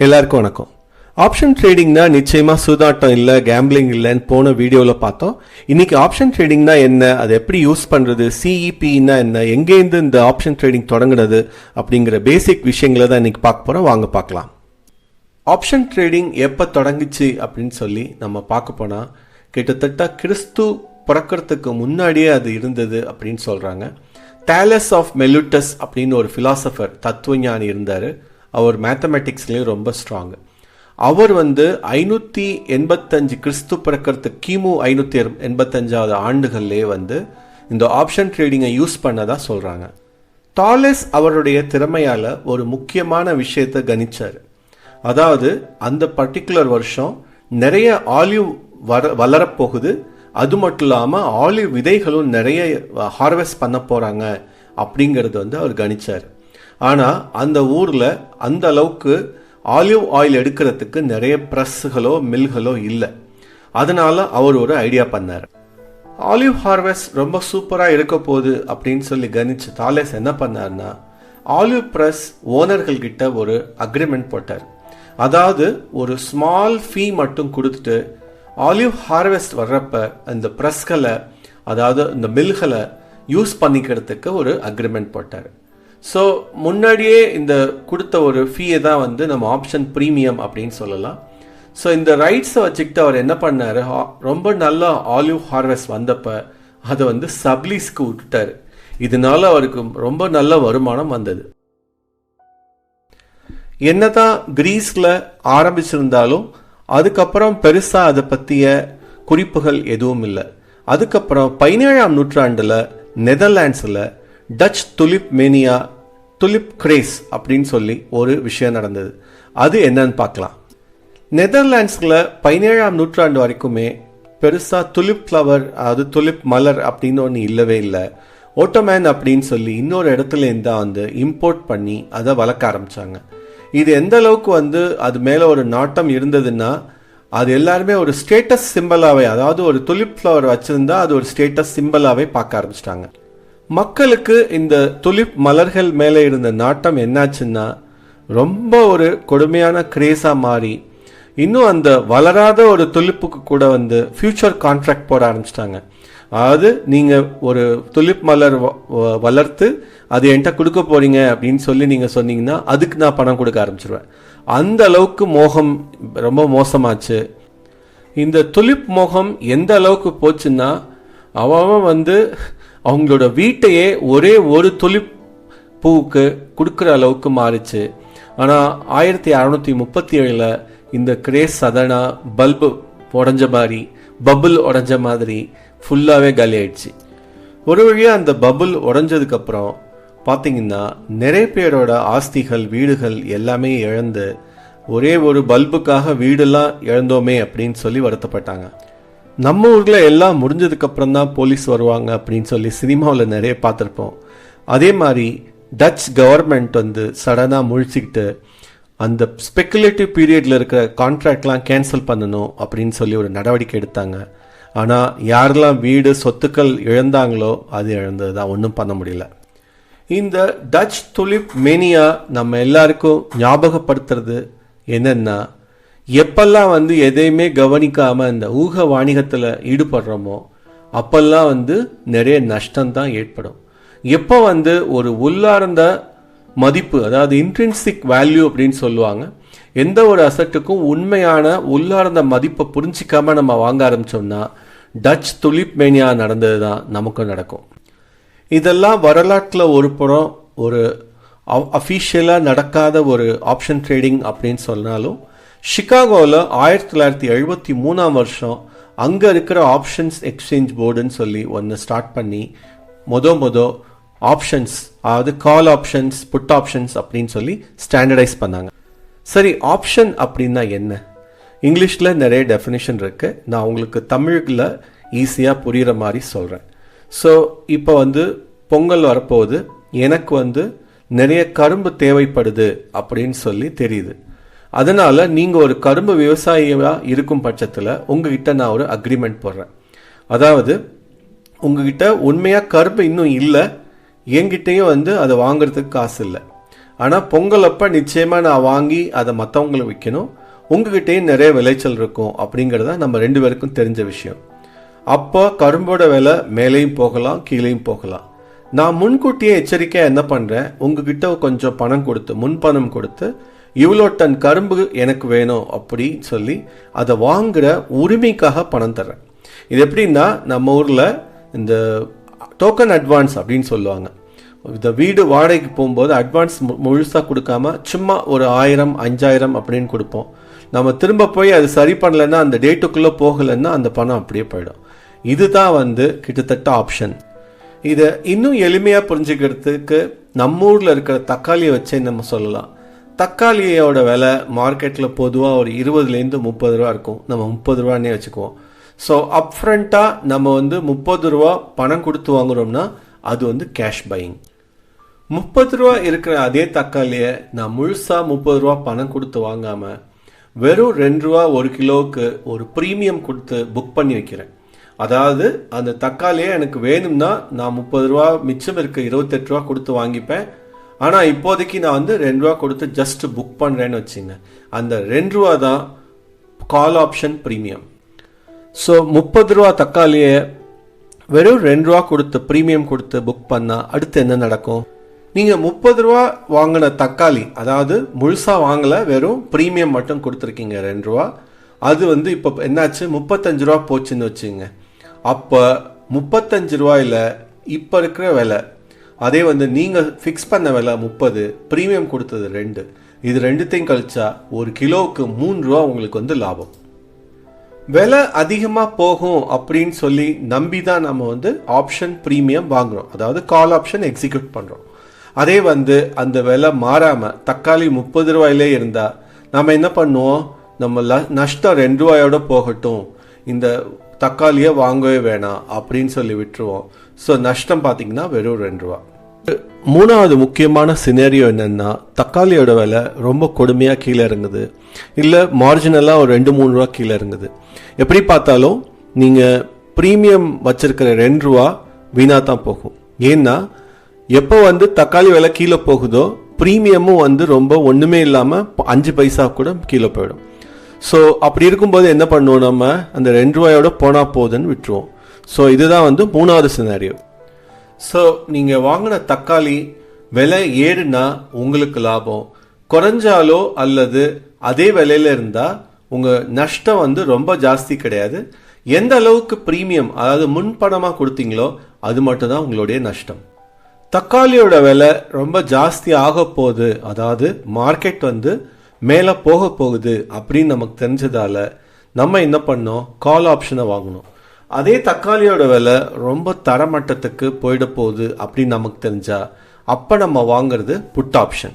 எல்லாருக்கும் வணக்கம். ஆப்ஷன் ட்ரேடிங்னா நிச்சயமா சூதாட்டம் இல்லை கேம்பிளிங் இல்லைன்னு போன வீடியோவில் பார்த்தோம். இன்னைக்கு ஆப்ஷன் ட்ரேடிங்னா என்ன அதை எப்படி யூஸ் பண்றது சிஇபின்னா என்ன எங்கேருந்து இந்த ஆப்ஷன் ட்ரேடிங் தொடங்குனது அப்படிங்கிற பேசிக் விஷயங்களை தான் இன்னைக்கு பார்க்க போறோம். வாங்க பார்க்கலாம். ஆப்ஷன் ட்ரேடிங் எப்போ தொடங்குச்சு அப்படின்னு சொல்லி நம்ம பார்க்க போனால் கிட்டத்தட்ட கிறிஸ்து பிறக்கிறதுக்கு முன்னாடியே அது இருந்தது அப்படின்னு சொல்கிறாங்க டேலஸ் ஆஃப் மெலுட்டஸ் அப்படின்னு ஒரு ஃபிலாசபர் தத்துவஞானி இருந்தார். அவர் மேத்தமெட்டிக்ஸ்லேயும் ரொம்ப ஸ்ட்ராங் அவர் வந்து ஐநூற்றி எண்பத்தஞ்சு கிறிஸ்து பிறக்கிறது கிமு ஐநூற்றி எண்பத்தஞ்சாவது ஆண்டுகள்லேயே வந்து இந்த ஆப்ஷன் ட்ரேடிங்கை யூஸ் பண்ணதாக சொல்கிறாங்க டாலஸ் அவருடைய திறமையால் ஒரு முக்கியமான விஷயத்தை கணிச்சார். அதாவது அந்த பர்டிகுலர் வருஷம் நிறைய ஆலிவ் வர வளரப்போகுது அது மட்டும் இல்லாமல் ஆலிவ் விதைகளும் நிறைய ஹார்வெஸ்ட் பண்ண போகிறாங்க அப்படிங்கிறது வந்து அவர் கணிச்சார். ஆனால் அந்த ஊரில் அந்த அளவுக்கு ஆலிவ் ஆயில் எடுக்கிறதுக்கு நிறைய ப்ரெஸ்ஸுகளோ மில்களோ இல்லை. அதனால அவர் ஒரு ஐடியா பண்ணார். ஆலிவ் ஹார்வெஸ்ட் ரொம்ப சூப்பராக இருக்க போகுது அப்படின்னு சொல்லி கணிச்சு தாலேஸ் என்ன பண்ணார்னா ஆலிவ் ப்ரெஸ் ஓனர்கள் கிட்ட ஒரு அக்ரிமெண்ட் போட்டார். அதாவது ஒரு ஸ்மால் ஃபீ மட்டும் கொடுத்துட்டு ஆலிவ் ஹார்வெஸ்ட் வர்றப்ப அந்த ப்ரெஸ்களை அதாவது இந்த மில்களை யூஸ் பண்ணிக்கிறதுக்கு ஒரு அக்ரிமெண்ட் போட்டார். ஸோ முன்னாடியே இந்த கொடுத்த ஒரு ஃபீயை தான் வந்து நம்ம ஆப்ஷன் ப்ரீமியம் அப்படின்னு சொல்லலாம். ஸோ இந்த ரைட்ஸை வச்சுக்கிட்டு அவர் என்ன பண்ணார்? ரொம்ப நல்ல ஆலிவ் ஹார்வெஸ்ட் வந்தப்போ அதை வந்து சப்லீஸ்க்கு விட்டுட்டார். இதனால அவருக்கு ரொம்ப நல்ல வருமானம் வந்தது. என்னதான் கிரீஸில் ஆரம்பிச்சிருந்தாலும் அதுக்கப்புறம் பெருசாக அதை பற்றிய குறிப்புகள் எதுவும் இல்லை. அதுக்கப்புறம் பதினேழாம் நூற்றாண்டில் நெதர்லாண்ட்ஸில் Dutch tulip mania tulip craze அப்படின்னு சொல்லி ஒரு விஷயம் நடந்தது. அது என்னன்னு பார்க்கலாம். நெதர்லாண்ட்ஸில் பதினேழாம் நூற்றாண்டு வரைக்குமே பெருசாக துலிப் ஃப்ளவர் அது துலிப் மலர் அப்படின்னு ஒன்று இல்லவே இல்லை. ஓட்டோமேன் அப்படின்னு சொல்லி இன்னொரு இடத்துல தான் வந்து இம்போர்ட் பண்ணி அதை வளர்க்க ஆரம்பித்தாங்க இது எந்த அளவுக்கு வந்து அது மேலே ஒரு நாட்டம் இருந்ததுன்னா அது எல்லாருமே ஒரு ஸ்டேட்டஸ் சிம்பிளாகவே அதாவது ஒரு துலிப் ஃப்ளவர் வச்சுருந்தா அது ஒரு ஸ்டேட்டஸ் சிம்பிளாகவே பார்க்க ஆரம்பிச்சிட்டாங்க. மக்களுக்கு இந்த துலிப் மலர்கள் மேலே இருந்த நாட்டம் என்னாச்சுன்னா ரொம்ப ஒரு கொடுமையான கிரேஸாக மாறி இன்னும் அந்த வளராத ஒரு துலிப்புக்கு கூட வந்து ஃபியூச்சர் கான்ட்ராக்ட் போட ஆரம்பிச்சிட்டாங்க. அதாவது நீங்கள் ஒரு துலிப் மலர் வளர்த்து அது என்கிட்ட கொடுக்க போறீங்க அப்படின்னு சொல்லி நீங்கள் சொன்னீங்கன்னா அதுக்கு நான் பணம் கொடுக்க ஆரம்பிச்சிருவேன். அந்த அளவுக்கு மோகம் ரொம்ப மோசமாச்சு. இந்த துலிப் மோகம் எந்த அளவுக்கு போச்சுன்னா அவன் வந்து அவங்களோட வீட்டையே ஒரே ஒரு துலிப் பூவுக்கு கொடுக்குற அளவுக்கு மாறிச்சு. ஆனால் ஆயிரத்தி அறநூற்றி முப்பத்தி ஏழில் இந்த கிரேஸ் சதனா பல்பு உடஞ்ச மாதிரி பபுள் உடஞ்ச மாதிரி ஃபுல்லாகவே காலி ஆயிடுச்சு. ஒரு வழியாக அந்த பபுள் உடஞ்சதுக்கப்புறம் பார்த்தீங்கன்னா நிறைய பேரோட ஆஸ்திகள் வீடுகள் எல்லாமே இழந்து ஒரே ஒரு பல்புக்காக வீடெல்லாம் இழந்தோமே அப்படின்னு சொல்லி வருத்தப்பட்டாங்க. நம்ம ஊரில் எல்லாம் முடிஞ்சதுக்கப்புறம் தான் போலீஸ் வருவாங்க அப்படின்னு சொல்லி சினிமாவில் நிறைய பார்த்துருப்போம். அதே மாதிரி டச் கவர்மெண்ட் வந்து சடனாக முழிச்சுக்கிட்டு அந்த ஸ்பெக்குலேட்டிவ் பீரியடில் இருக்கிற கான்ட்ராக்ட்லாம் கேன்சல் பண்ணணும் அப்படின்னு சொல்லி ஒரு நடவடிக்கை எடுத்தாங்க. ஆனால் யாரெல்லாம் வீடு சொத்துக்கள் இழந்தாங்களோ அது இழந்தது தான் ஒன்றும் பண்ண முடியல. இந்த டச் துலிப் மேனியா நம்ம எல்லாருக்கும் ஞாபகப்படுத்துறது என்னென்னா எப்பெல்லாம் வந்து எதையுமே கவனிக்காம இந்த ஊக வாணிகத்தில் ஈடுபடுறோமோ அப்பெல்லாம் வந்து நிறைய நஷ்டம்தான் ஏற்படும். எப்போ வந்து ஒரு உள்ளார்ந்த மதிப்பு அதாவது இன்ட்ரின்சிக் வேல்யூ அப்படின்னு சொல்லுவாங்க எந்த ஒரு அசட்டுக்கும் உண்மையான உள்ளார்ந்த மதிப்பை புரிஞ்சிக்காம நம்ம வாங்க ஆரம்பிச்சோம்னா டச் துலிப் மேனியா நடந்தது தான் நமக்கும் நடக்கும். இதெல்லாம் வரலாற்றில் ஒரு புறம் ஒரு அஃபீஷியலாக நடக்காத ஒரு ஆப்ஷன் ட்ரேடிங் அப்படின்னு சொன்னாலும் ஷிகாகோவில் ஆயிரத்தி தொள்ளாயிரத்தி எழுபத்தி மூணாம் வருஷம் அங்கே இருக்கிற ஆப்ஷன்ஸ் எக்ஸ்சேஞ்ச் போர்டுன்னு சொல்லி ஒன்று ஸ்டார்ட் பண்ணி மொத மொத ஆப்ஷன்ஸ் அதாவது கால் ஆப்ஷன்ஸ் புட் ஆப்ஷன்ஸ் அப்படின்னு சொல்லி ஸ்டாண்டர்டைஸ் பண்ணாங்க. சரி ஆப்ஷன் அப்படின்னா என்ன? இங்கிலீஷில் நிறைய டெஃபினேஷன் இருக்கு. நான் உங்களுக்கு தமிழில் ஈஸியாக புரிகிற மாதிரி சொல்கிறேன் ஸோ இப்போ வந்து பொங்கல் வரப்போகுது. எனக்கு வந்து நிறைய கரும்பு தேவைப்படுது அப்படின்னு சொல்லி தெரியுது. அதனால் நீங்கள் ஒரு கரும்பு விவசாயியாக இருக்கும் பட்சத்தில் உங்ககிட்ட நான் ஒரு அக்ரிமெண்ட் போடுறேன். அதாவது உங்ககிட்ட உண்மையாக கரும்பு இன்னும் இல்லை என்கிட்டயும் வந்து அதை வாங்குறதுக்கு காசு இல்லை. ஆனால் பொங்கல் அப்போ நிச்சயமாக நான் வாங்கி அதை மற்றவங்களுக்கு விற்கணும் உங்ககிட்டயும் நிறைய விளைச்சல் இருக்கும் அப்படிங்கிறத நம்ம ரெண்டு பேருக்கும் தெரிஞ்ச விஷயம். அப்போ கரும்போட விலை மேலேயும் போகலாம் கீழேயும் போகலாம். நான் முன்கூட்டியே எச்சரிக்கையாக என்ன பண்ணுறேன் உங்ககிட்ட கொஞ்சம் பணம் கொடுத்து முன்பணம் கொடுத்து இவ்வளோ டன் கரும்பு எனக்கு வேணும் அப்படின்னு சொல்லி அதை வாங்குகிற உரிமைக்காக பணம் தர்றேன். இது எப்படின்னா நம்ம ஊரில் இந்த டோக்கன் அட்வான்ஸ் அப்படின்னு சொல்லுவாங்க. இந்த வீடு வாடகைக்கு போகும்போது அட்வான்ஸ் முழுசாக கொடுக்காம சும்மா ஒரு ஆயிரம் அஞ்சாயிரம் அப்படின்னு கொடுப்போம். நம்ம திரும்ப போய் அது சரி பண்ணலைன்னா அந்த டேட்டுக்குள்ளே போகலைன்னா அந்த பணம் அப்படியே போயிடும். இதுதான் வந்து கிட்டத்தட்ட ஆப்ஷன் இதை இன்னும் எளிமையாக புரிஞ்சுக்கிறதுக்கு நம்ம ஊரில் இருக்கிற தக்காளியை வச்சே நம்ம சொல்லலாம். தக்காளியோட விலை மார்க்கெட்டில் பொதுவாக ஒரு இருபதுலேருந்து முப்பது ரூபா இருக்கும். நம்ம முப்பது ரூபான்னே வச்சுக்குவோம். ஸோ அப்ஃப்ரண்ட்டாக நம்ம வந்து முப்பது ரூபா பணம் கொடுத்து வாங்குறோம்னா அது வந்து கேஷ் பையிங் முப்பது ரூபா இருக்கிற அதே தக்காளியை நான் முழுசாக முப்பது ரூபா பணம் கொடுத்து வாங்காமல் வெறும் ரெண்டு ரூபா ஒரு கிலோவுக்கு ஒரு ப்ரீமியம் கொடுத்து புக் பண்ணி வைக்கிறேன். அதாவது அந்த தக்காளியை எனக்கு வேணும்னா நான் முப்பது ரூபா மிச்சம் இருக்க இருபத்தெட்டு ரூபா கொடுத்து வாங்கிப்பேன். ஆனால் இப்போதைக்கு நான் வந்து ரெண்டு ரூபா கொடுத்து ஜஸ்ட் புக் பண்ணுறேன்னு வச்சுங்க. அந்த ரெண்டு ரூபா தான் கால் ஆப்ஷன் ப்ரீமியம் ஸோ முப்பது ரூபா தக்காளியை வெறும் ரெண்டு ரூபா கொடுத்து ப்ரீமியம் கொடுத்து புக் பண்ணால் அடுத்து என்ன நடக்கும்? நீங்கள் முப்பது ரூபா வாங்கின தக்காளி அதாவது முழுசாக வாங்கலை வெறும் ப்ரீமியம் மட்டும் கொடுத்துருக்கீங்க ரெண்டு ரூபா. அது வந்து இப்போ என்னாச்சு? முப்பத்தஞ்சு ரூபா போச்சுன்னு வச்சுங்க. அப்போ முப்பத்தஞ்சு ரூபாயில் இப்போ இருக்கிற விலை அதே வந்து நீங்கள் ஃபிக்ஸ் பண்ண விலை முப்பது ப்ரீமியம் கொடுத்தது ரெண்டு. இது ரெண்டுத்தையும் கழிச்சா ஒரு கிலோவுக்கு மூணு ரூபா உங்களுக்கு வந்து லாபம். விலை அதிகமாக போகும் அப்படின்னு சொல்லி நம்பி தான் நம்ம வந்து ஆப்ஷன் ப்ரீமியம் வாங்குறோம். அதாவது கால் ஆப்ஷன் எக்ஸிக்யூட் பண்ணுறோம் அதே வந்து அந்த விலை மாறாமல் தக்காளி முப்பது ரூபாயிலே இருந்தால் நம்ம என்ன பண்ணுவோம்? நம்ம ல- நஷ்டம் ரெண்டு ரூபாயோட போகட்டும். இந்த தக்காளியை வாங்கவே வேணாம் அப்படின்னு சொல்லி விட்டுருவோம். ஸோ நஷ்டம் பார்த்தீங்கன்னா வெறும் ரெண்டு ரூபா. மூணாவது முக்கியமான சினேரியோ என்னென்னா தக்காளியோட விலை ரொம்ப கொடுமையாக கீழே இறங்குது. இல்லை மார்ஜினலாக ஒரு ரெண்டு மூணு ரூபா கீழே இறங்குது. எப்படி பார்த்தாலும் நீங்கள் ப்ரீமியம் வச்சிருக்கிற ரெண்டு ரூபா வீணாக தான் போகும். ஏன்னா எப்போ வந்து தக்காளி விலை கீழே போகுதோ ப்ரீமியமும் வந்து ரொம்ப ஒன்றுமே இல்லாமல் அஞ்சு பைசா கூட கீழே போயிடும். ஸோ அப்படி இருக்கும்போது என்ன பண்ணுவோம் நம்ம? அந்த ரெண்டு ரூபாயோட போனால் போகுதுன்னு விட்டுருவோம். ஸோ இதுதான் வந்து மூணாவது சினாரியோ ஸோ நீங்கள் வாங்கின தக்காளி விலை ஏறுனா உங்களுக்கு லாபம். குறைஞ்சாலோ அல்லது அதே விலையில இருந்தால் உங்கள் நஷ்டம் வந்து ரொம்ப ஜாஸ்தி கிடையாது. எந்த அளவுக்கு ப்ரீமியம் அதாவது முன்பணமாக கொடுத்தீங்களோ அது மட்டும்தான் உங்களுடைய நஷ்டம். தக்காளியோட விலை ரொம்ப ஜாஸ்தி ஆக போகுது. அதாவது மார்க்கெட் வந்து மேலே போக போகுது அப்படின்னு நமக்கு தெரிஞ்சதால் நம்ம என்ன பண்ணோம்? கால் ஆப்ஷனை வாங்கணும் அதே தக்காளியோட விலை ரொம்ப தரமட்டத்துக்கு போயிட போகுது அப்படின்னு நமக்கு தெரிஞ்சா அப்போ நம்ம வாங்குறது புட் ஆப்ஷன்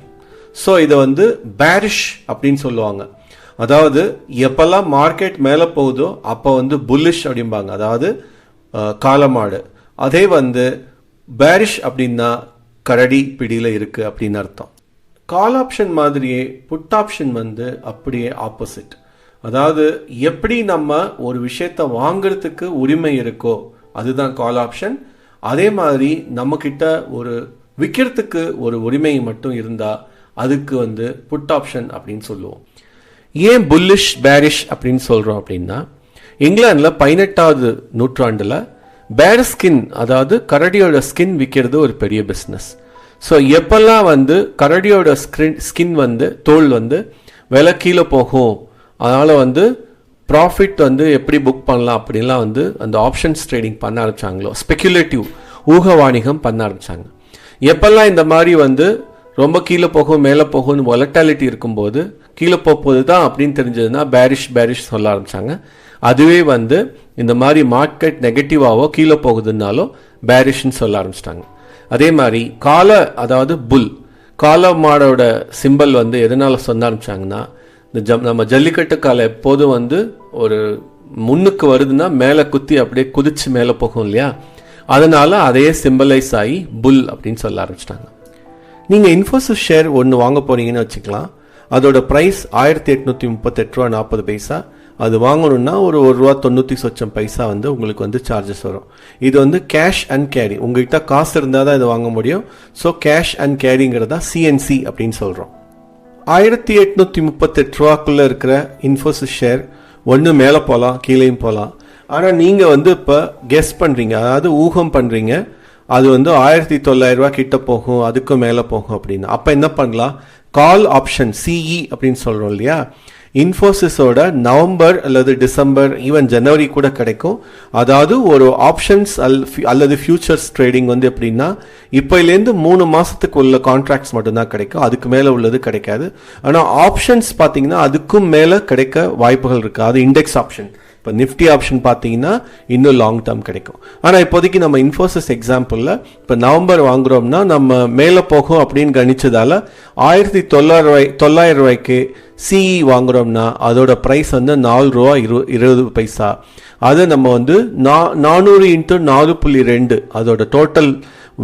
ஸோ இதை வந்து பேரிஷ் அப்படின்னு சொல்லுவாங்க. அதாவது எப்பெல்லாம் மார்க்கெட் மேலே போகுதோ அப்போ வந்து புல்லிஷ் அப்படிம்பாங்க. அதாவது காலமாடு. அதே வந்து பேரிஷ் அப்படின்னா கரடி பிடியில் இருக்குது அப்படின்னு அர்த்தம். கால் ஆப்ஷன் மாதிரியே புட் ஆப்ஷன் வந்து அப்படியே ஆப்போசிட் அதாவது எப்படி நம்ம ஒரு விஷயத்த வாங்கிறதுக்கு உரிமை இருக்கோ அதுதான் கால் ஆப்ஷன் அதே மாதிரி நம்மக்கிட்ட ஒரு விற்கிறதுக்கு ஒரு உரிமை மட்டும் இருந்தால் அதுக்கு வந்து புட் ஆப்ஷன் அப்படின்னு சொல்லுவோம். ஏன் புல்லிஷ் பேரிஷ் அப்படின்னு சொல்கிறோம் அப்படின்னா இங்கிலாந்தில் பதினெட்டாவது நூற்றாண்டில் பேர் ஸ்கின் அதாவது கரடியோட ஸ்கின் விற்கிறது ஒரு பெரிய பிஸ்னஸ் ஸோ எப்பெல்லாம் வந்து கரடியோட ஸ்கின் ஸ்கின் வந்து தோல் வந்து விலை கீழே போகும் அதனால் வந்து ப்ராஃபிட் வந்து எப்படி புக் பண்ணலாம் அப்படின்லாம் வந்து அந்த ஆப்ஷன்ஸ் ட்ரேடிங் பண்ண ஆரம்பிச்சாங்களோ ஸ்பெக்குலேட்டிவ் ஊக வாணிகம் பண்ண ஆரம்பிச்சாங்க. எப்பெல்லாம் இந்த மாதிரி வந்து ரொம்ப கீழே போகும் மேலே போகும்னு வொலட்டாலிட்டி இருக்கும்போது கீழே போகுது தான் அப்படின்னு தெரிஞ்சதுன்னா பேரிஷ் பேரிஷ் சொல்ல ஆரம்பிச்சாங்க. அதுவே வந்து இந்த மாதிரி மார்க்கெட் நெகட்டிவாவோ கீழே போகுதுன்னாலோ பேரிஷ்னு சொல்ல ஆரம்பிச்சிட்டாங்க. அதே மாதிரி கால அதாவது புல் கால மாடோட சிம்பல் வந்து எதனால சொல்ல ஆரம்பிச்சாங்கன்னா இந்த ஜம் நம்ம ஜல்லிக்கட்டு காலை எப்போதும் வந்து ஒரு முன்னுக்கு வருதுன்னா மேலே குத்தி அப்படியே குதிச்சு மேலே போகும் இல்லையா? அதனால அதையே சிம்பலைஸ் ஆகி புல் அப்படின்னு சொல்ல ஆரம்பிச்சிட்டாங்க. நீங்கள் இன்ஃபோசிஸ் ஷேர் ஒன்று வாங்க போறீங்கன்னு வச்சுக்கலாம். அதோட ப்ரைஸ் ஆயிரத்தி எட்நூற்றி முப்பத்தெட்டு ரூபா நாற்பது பைசா. அது வாங்கணும்னா ஒரு ஒரு ரூபா தொண்ணூற்றி சொச்சம் பைசா வந்து உங்களுக்கு வந்து சார்ஜஸ் வரும். இது வந்து கேஷ் அண்ட் கேரி உங்ககிட்ட காசு இருந்தால் தான் இது வாங்க முடியும். ஸோ கேஷ் அண்ட் கேரிங்கிறதா சிஎன்சி அப்படின்னு சொல்கிறோம் ஆயிரத்தி எட்நூற்றி முப்பத்தெட்டு ரூபாக்குள்ளே இருக்கிற இன்ஃபோசிஸ் ஷேர் ஒன்று மேலே போகலாம் கீழேயும் போகலாம் ஆனால் நீங்கள் வந்து இப்போ கெஸ் பண்ணுறீங்க அதாவது ஊகம் பண்ணுறீங்க அது வந்து ஆயிரத்தி தொள்ளாயிரரூவா கிட்ட போகும் அதுக்கும் மேலே போகும் அப்படின்னு. அப்போ என்ன பண்ணலாம்? கால் ஆப்ஷன் சிஇ அப்படின்னு சொல்கிறோம் இல்லையா? இன்ஃபோசிஸோட நவம்பர் அல்லது டிசம்பர் ஈவன் ஜனவரி கூட கிடைக்கும். அதாவது ஒரு ஆப்ஷன்ஸ் அல் அல்லது ஃபியூச்சர்ஸ் ட்ரேடிங் வந்து எப்படின்னா இப்போலேருந்து மூணு மாதத்துக்கு உள்ள கான்ட்ராக்ட்ஸ் மட்டும்தான் கிடைக்கும். அதுக்கு மேலே உள்ளது கிடைக்காது. ஆனால் ஆப்ஷன்ஸ் பார்த்தீங்கன்னா அதுக்கும் மேலே கிடைக்க வாய்ப்புகள் இருக்குது அது இண்டெக்ஸ் ஆப்ஷன் இப்போ நிஃப்டி ஆப்ஷன் பார்த்தீங்கன்னா இன்னும் லாங் டேர்ம் கிடைக்கும். ஆனால் இப்போதைக்கு நம்ம இன்ஃபோசிஸ் எக்ஸாம்பிளில் இப்போ நவம்பர் வாங்குறோம்னா நம்ம மேலே போகும் அப்படின்னு கணிச்சதால ஆயிரத்தி தொள்ளாயிரம் ரூபாய் தொள்ளாயிரம் ரூபாய்க்கு சிஇ வாங்குறோம்னா அதோட ப்ரைஸ் வந்து நாலு ரூபா இரு இருபது பைசா. அதை நம்ம வந்து நா நானூறு இன்ட்டு நாலு புள்ளி ரெண்டு அதோட டோட்டல்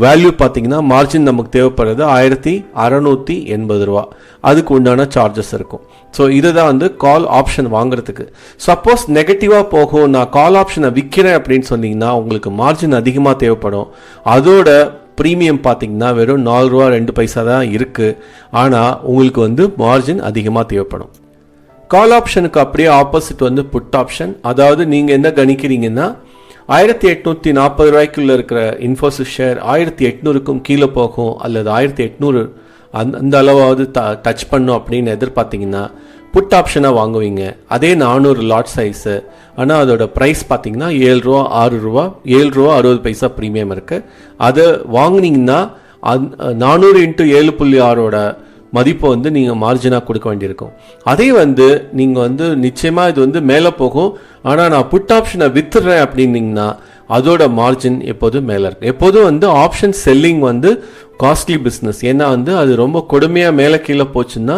வேல்யூ பார்த்தீங்கன்னா மார்ஜின் நமக்கு தேவைப்படுறது ஆயிரத்தி அறநூற்றி எண்பது ரூபா. அதுக்கு உண்டான சார்ஜஸ் இருக்கும். ஸோ இதுதான் வந்து கால் ஆப்ஷன் வாங்குறதுக்கு. சப்போஸ் நெகட்டிவாக போகும் நான் கால் ஆப்ஷனை விற்கிறேன் அப்படின்னு சொன்னீங்கன்னா உங்களுக்கு மார்ஜின் அதிகமாக தேவைப்படும். அதோட ப்ரீமியம் பார்த்தீங்கன்னா வெறும் நாலு ரூபா ரெண்டு பைசா தான் இருக்குது ஆனால் உங்களுக்கு வந்து மார்ஜின் அதிகமாக தேவைப்படும். கால் ஆப்ஷனுக்கு அப்படியே ஆப்போசிட் வந்து புட் ஆப்ஷன் அதாவது நீங்கள் என்ன கணிக்கிறீங்கன்னா ஆயிரத்தி எட்நூற்றி நாற்பது ரூபாய்க்குள்ள இருக்கிற இன்ஃபோசிஸ் ஷேர் ஆயிரத்தி எட்நூறுக்கும் கீழே போகும் அல்லது ஆயிரத்தி எட்நூறு அந்த அந்த அளவாவது ட டச் பண்ணும் அப்படின்னு எதிர்பார்த்தீங்கன்னா புட் ஆப்ஷனாக வாங்குவீங்க. அதே நானூறு லாட் சைஸு ஆனால் அதோட ப்ரைஸ் பார்த்தீங்கன்னா ஏழு ரூபா ஆறு ரூபா ஏழு ரூபா அறுபது பைசா ப்ரீமியம் இருக்குது அதை வாங்குனீங்கன்னா அந் நானூறு இன்ட்டு ஏழு புள்ளி ஆறோட மதிப்பை வந்து நீங்கள் மார்ஜினாக கொடுக்க வேண்டியிருக்கும். அதே வந்து நீங்கள் வந்து நிச்சயமாக இது வந்து மேலே போகும். ஆனால் நான் புட் ஆப்ஷனை வித்துடுறேன் அப்படின்னீங்கன்னா அதோட மார்ஜின் எப்போதும் மேலே இருக்கும் எப்போதும் வந்து ஆப்ஷன் செல்லிங் வந்து காஸ்ட்லி பிஸ்னஸ் ஏன்னா வந்து அது ரொம்ப கொடுமையாக மேலே கீழே போச்சுன்னா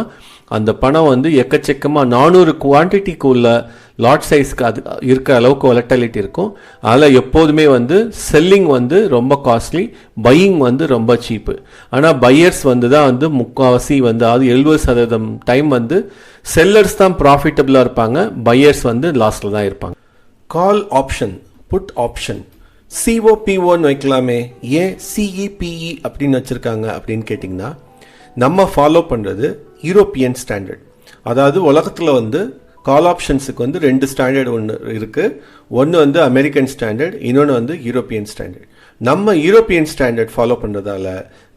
அந்த பணம் வந்து எக்கச்சக்கமாக நானூறு குவான்டிட்டிக்கு உள்ள லாட் சைஸ்க்கு அது இருக்கிற அளவுக்கு வொலட்டாலிட்டி இருக்கும். அதில் எப்போதுமே வந்து செல்லிங் வந்து ரொம்ப காஸ்ட்லி பையிங் வந்து ரொம்ப சீப்பு ஆனால் பையர்ஸ் வந்து தான் வந்து முக்கால்வாசி வந்து அது எழுபது சதவீதம் டைம் வந்து செல்லர்ஸ் தான் ப்ராஃபிட்டபிளாக இருப்பாங்க பையர்ஸ் வந்து லாஸ்ட்டில் தான் இருப்பாங்க. கால் ஆப்ஷன் புட் ஆப்ஷன் சிஓபிஓன்னு வைக்கலாமே. ஏன் சிஇபிஇ அப்படின்னு வச்சுருக்காங்க அப்படின்னு கேட்டிங்கன்னா நம்ம ஃபாலோ பண்ணுறது யூரோப்பியன் ஸ்டாண்டர்ட் அதாவது உலகத்தில் வந்து கால் ஆப்ஷன்ஸுக்கு வந்து ரெண்டு ஸ்டாண்டர்ட் ஒன்று இருக்குது ஒன்று வந்து அமெரிக்கன் ஸ்டாண்டர்ட் இன்னொன்று வந்து யூரோப்பியன் ஸ்டாண்டர்ட் நம்ம யூரோப்பியன் ஸ்டாண்டர்ட் ஃபாலோ பண்ணுறதால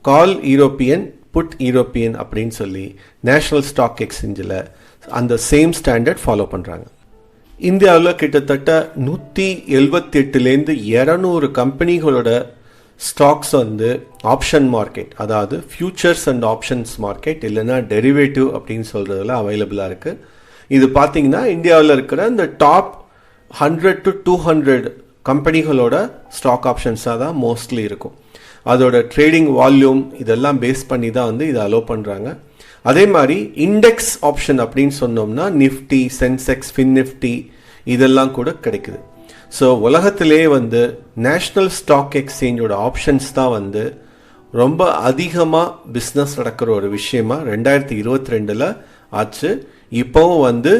கால் யூரோப்பியன் புட் யூரோப்பியன் அப்படின்னு சொல்லி நேஷனல் ஸ்டாக் எக்ஸ்சேஞ்சில் அந்த சேம் ஸ்டாண்டர்ட் ஃபாலோ பண்ணுறாங்க இந்தியாவில் கிட்டத்தட்ட நூற்றி எழுபத்தி எட்டுலேருந்து இரநூறு கம்பெனிகளோட ஸ்டாக்ஸ் வந்து ஆப்ஷன் மார்க்கெட் அதாவது ஃபியூச்சர்ஸ் அண்ட் ஆப்ஷன்ஸ் மார்க்கெட் இல்லைன்னா டெரிவேட்டிவ் அப்படின்னு சொல்கிறதுல அவைலபிளாக இருக்குது இது பார்த்தீங்கன்னா இந்தியாவில் இருக்கிற இந்த top hundred to two hundred கம்பெனிகளோட stock ஆப்ஷன்ஸாக தான் மோஸ்ட்லி இருக்கும். அதோட ட்ரேடிங் வால்யூம் இதெல்லாம் பேஸ் பண்ணி தான் வந்து இதை அலோவ் பண்ணுறாங்க அதே மாதிரி இண்டெக்ஸ் ஆப்ஷன் அப்படின்னு சொன்னோம்னா நிஃப்டி சென்செக்ஸ் ஃபின் நிஃப்டி இதெல்லாம் கூட கிடைக்குது. ஸோ உலகத்திலே வந்து நேஷ்னல் ஸ்டாக் எக்ஸ்சேஞ்சோட ஆப்ஷன்ஸ் தான் வந்து ரொம்ப அதிகமாக பிஸ்னஸ் நடக்கிற ஒரு விஷயமா ரெண்டாயிரத்தி இருபத்தி ரெண்டில் ஆச்சு. இப்போவும் வந்து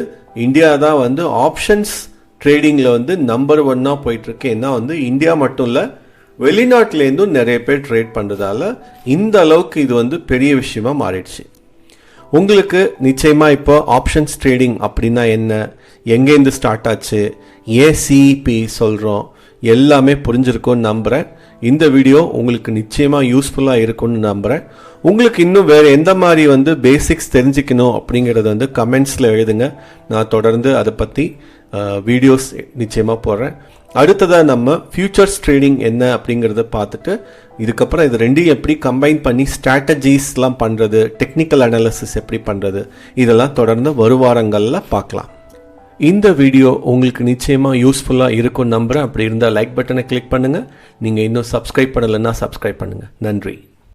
இந்தியா தான் வந்து ஆப்ஷன்ஸ் ட்ரேடிங்கில் வந்து நம்பர் ஒன்னாக போயிட்டுருக்கு. ஏன்னா வந்து இந்தியா மட்டும் இல்லை வெளிநாட்டிலேருந்தும் நிறைய பேர் ட்ரேட் பண்ணுறதால இந்த அளவுக்கு இது வந்து பெரிய விஷயமா மாறிடுச்சு. உங்களுக்கு நிச்சயமாக இப்போ ஆப்ஷன்ஸ் ட்ரேடிங் அப்படின்னா என்ன? எங்கேருந்து ஸ்டார்ட் ஆச்சு? ஏன் சிஇபி சொல்கிறோம் எல்லாமே புரிஞ்சிருக்கும்னு நம்புகிறேன் இந்த வீடியோ உங்களுக்கு நிச்சயமாக யூஸ்ஃபுல்லாக இருக்கும்னு நம்புகிறேன் உங்களுக்கு இன்னும் வேறு எந்த மாதிரி வந்து பேசிக்ஸ் தெரிஞ்சுக்கணும் அப்படிங்கிறத வந்து கமெண்ட்ஸில் எழுதுங்க. நான் தொடர்ந்து அதை பற்றி வீடியோஸ் நிச்சயமாக போடுறேன். அடுத்ததாக நம்ம ஃபியூச்சர்ஸ் ட்ரேடிங் என்ன அப்படிங்கிறத பார்த்துட்டு இதுக்கப்புறம் இது ரெண்டையும் எப்படி கம்பைன் பண்ணி ஸ்ட்ராட்டஜிஸ்லாம் பண்ணுறது டெக்னிக்கல் அனாலிசிஸ் எப்படி பண்ணுறது இதெல்லாம் தொடர்ந்து வருவாரங்களில் பார்க்கலாம். இந்த வீடியோ உங்களுக்கு நிச்சயமாக யூஸ்ஃபுல்லாக இருக்கும் நம்புகிறேன் அப்படி இருந்தால் லைக் பட்டனை கிளிக் பண்ணுங்கள் நீங்கள் இன்னும் சப்ஸ்கிரைப் பண்ணலைன்னா சப்ஸ்கிரைப் பண்ணுங்கள் நன்றி.